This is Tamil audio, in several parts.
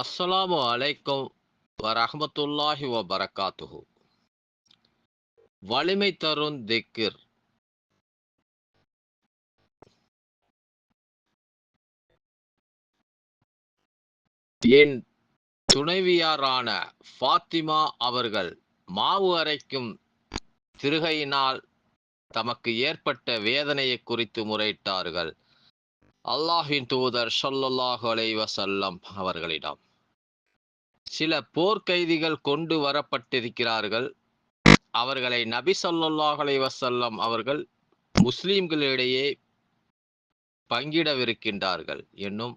அஸ்ஸலாமு அலைக்கும் வரஹ்மத்துல்லாஹி வபரகாத்துஹு. வலிமை தரும் திக்கிர். என் துணைவியாரான ஃபாத்திமா அவர்கள் மாவு அரைக்கும் திருகையினால் தமக்கு ஏற்பட்ட வேதனையை குறித்து முறையிட்டார்கள். அல்லாஹின் தூதர் ஸல்லல்லாஹு அலைவசல்லம் அவர்களிடம். சில போர்க்கைதிகள் கொண்டு வரப்பட்டிருக்கிறார்கள். அவர்களை நபி ஸல்லல்லாஹு வசல்லம் அவர்கள் முஸ்லிம்களிடையே பங்கிடவிருக்கின்றார்கள் என்னும்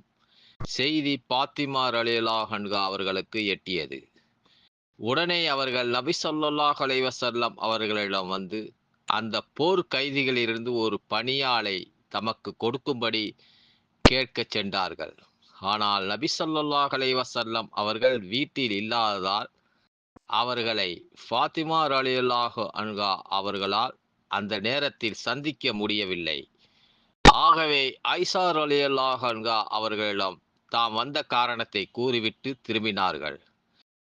செய்தி பாத்திமா ரலியல்லாஹு அவர்களுக்கு எட்டியது. உடனே அவர்கள் நபி ஸல்லல்லாஹு அலைஹி அவர்களிடம் வந்து அந்த போர் கைதிகளிலிருந்து ஒரு பணியாளை தமக்கு கொடுக்கும்படி கேட்கச் சென்றார்கள். ஆனால் நபி ஸல்லல்லாஹு அலைஹி அவர்கள் வீட்டில் இல்லாததால் அவர்களை ஃபாத்திமா ரலியல்லாஹு அன்கா அவர்களால் அந்த நேரத்தில் சந்திக்க முடியவில்லை. ஆகவே ஐசா ரலியல்லாஹு அன்கா அவர்களிடம் தாம் வந்த காரணத்தை கூறிவிட்டு திரும்பினார்கள்.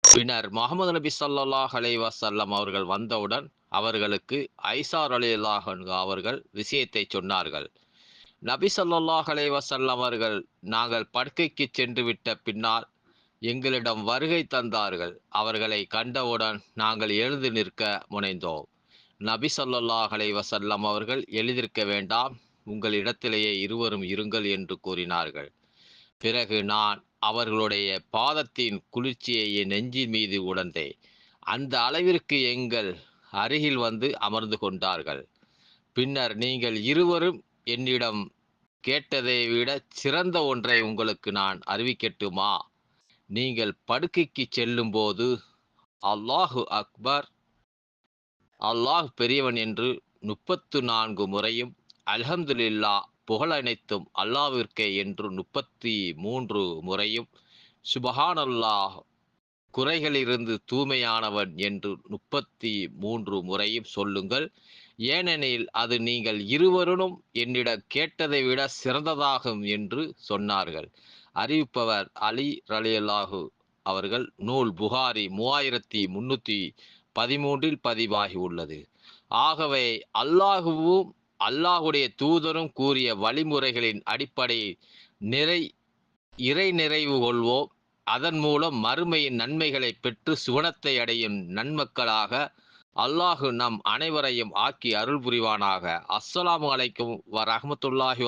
பின்னர் முகமது நபி சொல்லாஹ் அலைஹி அவர்கள் வந்தவுடன் அவர்களுக்கு ஐசார் ரலியல்லாஹு அன்ஹா அவர்கள் விஷயத்தை சொன்னார்கள். நபி ஸல்லல்லாஹு அலைஹி அவர்கள் நாங்கள் படுக்கைக்கு சென்று விட்ட பின்னால் எங்களிடம் வருகை தந்தார்கள். அவர்களை கண்டவுடன் நாங்கள் எழுந்து நிற்க முனைந்தோம். நபி ஸல்லல்லாஹு அலைஹி அவர்கள் எழுதிருக்க வேண்டாம். உங்கள் இடத்திலேயே இருவரும் இருங்கள் என்று கூறினார்கள். பிறகு நான் அவர்களுடைய பாதத்தின் குளிர்ச்சியை என் நெஞ்சின் மீது உணர்ந்தேன். அந்த அளவிற்கு எங்கள் அருகில் வந்து அமர்ந்து கொண்டார்கள். பின்னர் நீங்கள் இருவரும் என்னிடம் கேட்டதை விட சிறந்த ஒன்றை உங்களுக்கு நான் அறிவிக்கட்டுமா? நீங்கள் படுக்கைக்கு செல்லும்போது அல்லாஹு அக்பர் அல்லாஹ் பெரியவன் என்று முப்பத்து நான்கு முறையும் அல்ஹம்துலில்லா புகழ் அனைத்தும் அல்லாவிற்கே என்று முப்பத்தி மூன்று முறையும் சுபஹானல்லாஹ் குறைகளிலிருந்து தூய்மையானவன் என்று முப்பத்தி மூன்று முறையும் சொல்லுங்கள். ஏனெனில் அது நீங்கள் இருவரும் என்னிடம் கேட்டதை விட சிறந்ததாகும் என்று சொன்னார்கள். அறிவிப்பவர் அலி ரலியல்லாஹு அவர்கள் நூல் புகாரி மூவாயிரத்தி முன்னூற்றி பதிமூன்றில் பதிவாகி உள்ளது. ஆகவே அல்லாஹுவும் அல்லாஹுடைய தூதரும் கூறிய வழிமுறைகளின் அடிப்படையில் நிறை இறை நிறைவு கொள்வோம். அதன் மூலம் மறுமையின் நன்மைகளை பெற்று சுவனத்தை அடையும் நன்மக்களாக அல்லாஹு நம் அனைவரையும் ஆக்கி அருள் புரிவானாக. அஸ்ஸலாமு அலைக்கும் வ ரஹ்மத்துல்லாஹி